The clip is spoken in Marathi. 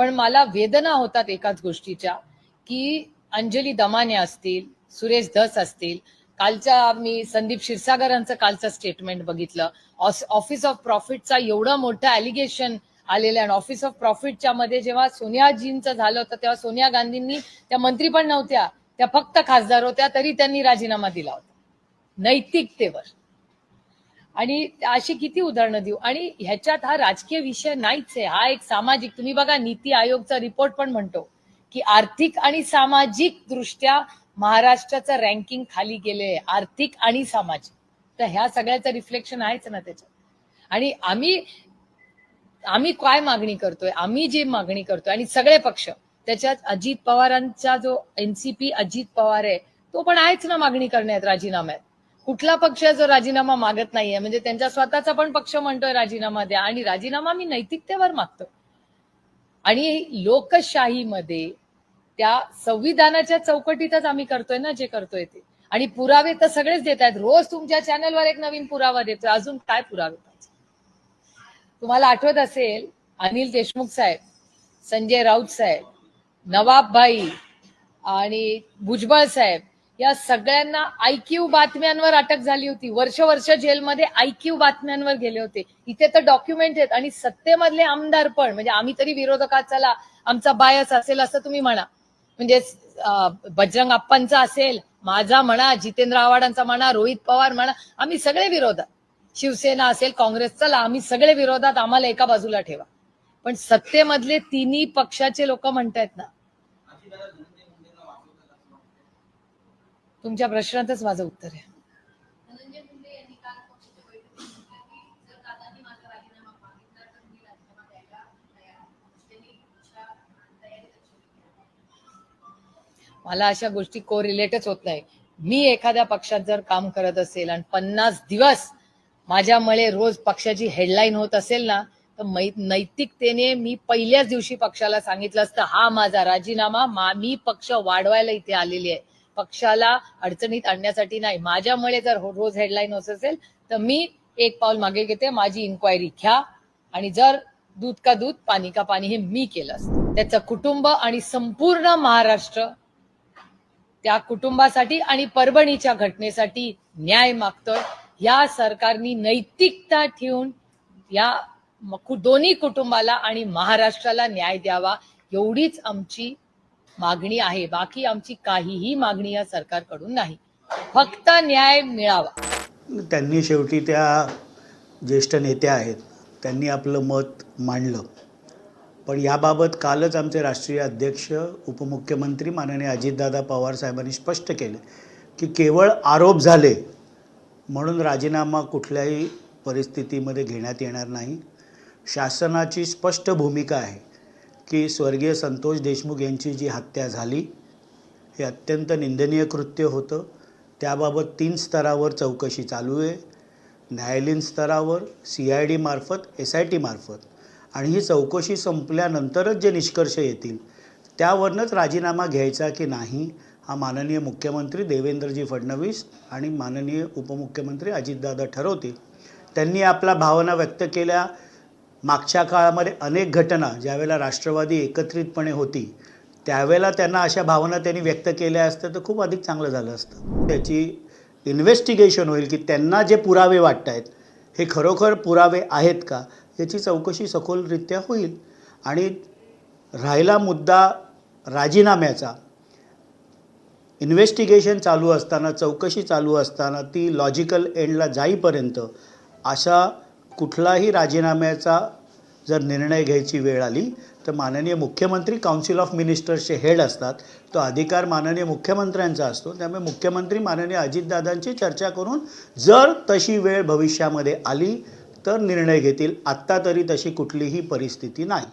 पण मला वेदना होतात एकाच गोष्टीच्या की अंजली दमाने असतील सुरेश धस असतील. कालच्या मी संदीप क्षीरसागरांचं कालचं स्टेटमेंट बघितलं. ऑफिस ऑफ प्रॉफिटचा एवढं मोठं ॲलिगेशन आलेलं आणि ऑफिस ऑफ प्रॉफिटच्या मध्ये जेव्हा सोनियाजींचं झालं होतं तेव्हा सोनिया गांधींनी त्या मंत्री पण नव्हत्या त्या फक्त खासदार होत्या तरी त्यांनी राजीनामा दिला होता. नैतिकतेवर. आणि अशी किती उदाहरणं देऊ. आणि ह्याच्यात हा राजकीय विषय नाहीच आहे. हा एक सामाजिक तुम्ही बघा नीती आयोगचा रिपोर्ट पण म्हणतो की आर्थिक आणि सामाजिक दृष्ट्या महाराष्ट्राचं रँकिंग खाली गेले आर्थिक आणि सामाजिक. तर ह्या सगळ्याचं रिफ्लेक्शन आहेच ना त्याच्यात. आणि आम्ही आम्ही काय मागणी करतोय? आम्ही जी मागणी करतोय आणि सगळे पक्ष त्याच्यात अजित पवारांचा जो एनसीपी अजित पवार आहे तो पण आहेच ना मागणी करण्यात राजीनाम्यात. कुठला पक्ष जो राजीनामा मागत नाहीये? म्हणजे त्यांच्या स्वतःचा पण पक्ष म्हणतोय राजीनामा द्या. आणि राजीनामा मी नैतिकतेवर मागतो. आणि लोकशाहीमध्ये त्या संविधानाच्या चौकटीतच आम्ही करतोय ना जे करतोय ते. आणि पुरावे तर सगळेच देत आहेत. रोज तुमच्या चॅनलवर एक नवीन पुरावा देतोय. अजून काय पुरावे तुम्हाला आठवत असेल अनिल देशमुख साहेब संजय राऊत साहेब नवाब भाई आणि भुजबळ साहेब या सगळ्यांना आयक्यू बातम्यांवर अटक झाली होती. वर्ष वर्ष जेलमध्ये आयक्यू बातम्यांवर गेले होते. इथे तर डॉक्युमेंट आहेत आणि सत्तेमधले आमदार पण म्हणजे आम्ही तरी विरोधकात चला आमचा बायस असेल असं तुम्ही म्हणा. म्हणजे बजरंग आप्पांचा असेल माझा म्हणा जितेंद्र आव्हाडांचा म्हणा रोहित पवार म्हणा आम्ही सगळे विरोधात शिवसेना असेल काँग्रेस चला आम्ही सगळे विरोधात आम्हाला एका बाजूला ठेवा. पण सत्तेमधले तिन्ही पक्षाचे लोक म्हणतायत ना. तुमच्या प्रश्नातच माझं उत्तर आहे. मला अशा गोष्टी को रिलेटच होत नाही. मी एखाद्या पक्षात जर काम करत असेल आणि पन्नास दिवस माझ्यामुळे रोज पक्षाची हेडलाईन होत असेल ना तर मै- नैतिकतेने मी पहिल्याच दिवशी पक्षाला सांगितलं असतं हा माझा राजीनामा मा मी पक्ष वाढवायला इथे आलेली आहे. पक्षाला अडचणीत आणण्यासाठी नाही. माझ्यामुळे जर हो- रोज हेडलाईन होत असेल तर मी एक पाऊल मागे घेते. माझी इन्क्वायरी घ्या. आणि जर दूध का दूध पाणी का पाणी हे मी केलं असतं. त्याचं कुटुंब आणि संपूर्ण महाराष्ट्र त्या कुटुंबासाठी आणि परभणीच्या घटनेसाठी न्याय मागतोय. या सरकारनी नैतिकता ठेवून या दोन्ही कुटुंबाला आणि महाराष्ट्राला न्याय द्यावा. एवढीच आमची मागणी आहे. बाकी आमची काहीही मागणी या सरकारकडून नाही. फक्त न्याय मिळावा. त्यांनी शेवटी त्या ज्येष्ठ नेत्या आहेत त्यांनी आपलं मत मांडलं. पण याबाबत कालच आमचे राष्ट्रीय अध्यक्ष उपमुख्यमंत्री माननीय अजितदादा पवार साहेबांनी स्पष्ट केलं की केवळ आरोप झाले म्हणून राजीनामा कुठल्याही परिस्थितीमध्ये घेण्यात येणार नाही. शासनाची स्पष्ट भूमिका आहे. की स्वर्गीय संतोष देशमुख यांची जी हत्या झाली हे अत्यंत निंदनीय कृत्य होतं. त्याबाबत तीन स्तरावर चौकशी चालू आहे. न्यायालयीन स्तरावर सी आय डी मार्फत एस आय टी मार्फत. आणि ही चौकशी संपल्यानंतरच जे निष्कर्ष येतील त्यावरनंच राजीनामा घ्यायचा की नाही हा माननीय मुख्यमंत्री देवेंद्रजी फडणवीस आणि माननीय उपमुख्यमंत्री अजितदादा ठरवतील. त्यांनी आपल्या भावना व्यक्त केल्या. मागच्या काळामध्ये अनेक घटना ज्यावेळेला राष्ट्रवादी एकत्रितपणे होती त्यावेळेला त्यांना अशा भावना त्यांनी व्यक्त केल्या असत्या तर खूप अधिक चांगलं झालं असतं. त्याची इन्व्हेस्टिगेशन होईल की त्यांना जे पुरावे वाटत आहेत हे खरोखर पुरावे आहेत का याची चौकशी सखोलरित्या होईल. आणि राहिला मुद्दा राजीनाम्याचा इन्व्हेस्टिगेशन चालू असताना चौकशी चालू असताना ती लॉजिकल एंडला जाईपर्यंत अशा कुठलाही राजीनाम्याचा जर निर्णय घ्यायची वेळ आली तर माननीय मुख्यमंत्री काउन्सिल ऑफ मिनिस्टर्सचे हेड असतात. तो अधिकार माननीय मुख्यमंत्र्यांचा असतो. त्यामुळे मुख्यमंत्री माननीय अजितदादांची चर्चा करून जर तशी वेळ भविष्यामध्ये आली तर निर्णय घेतील. आत्ता तरी तशी कुठलीही परिस्थिती नाही.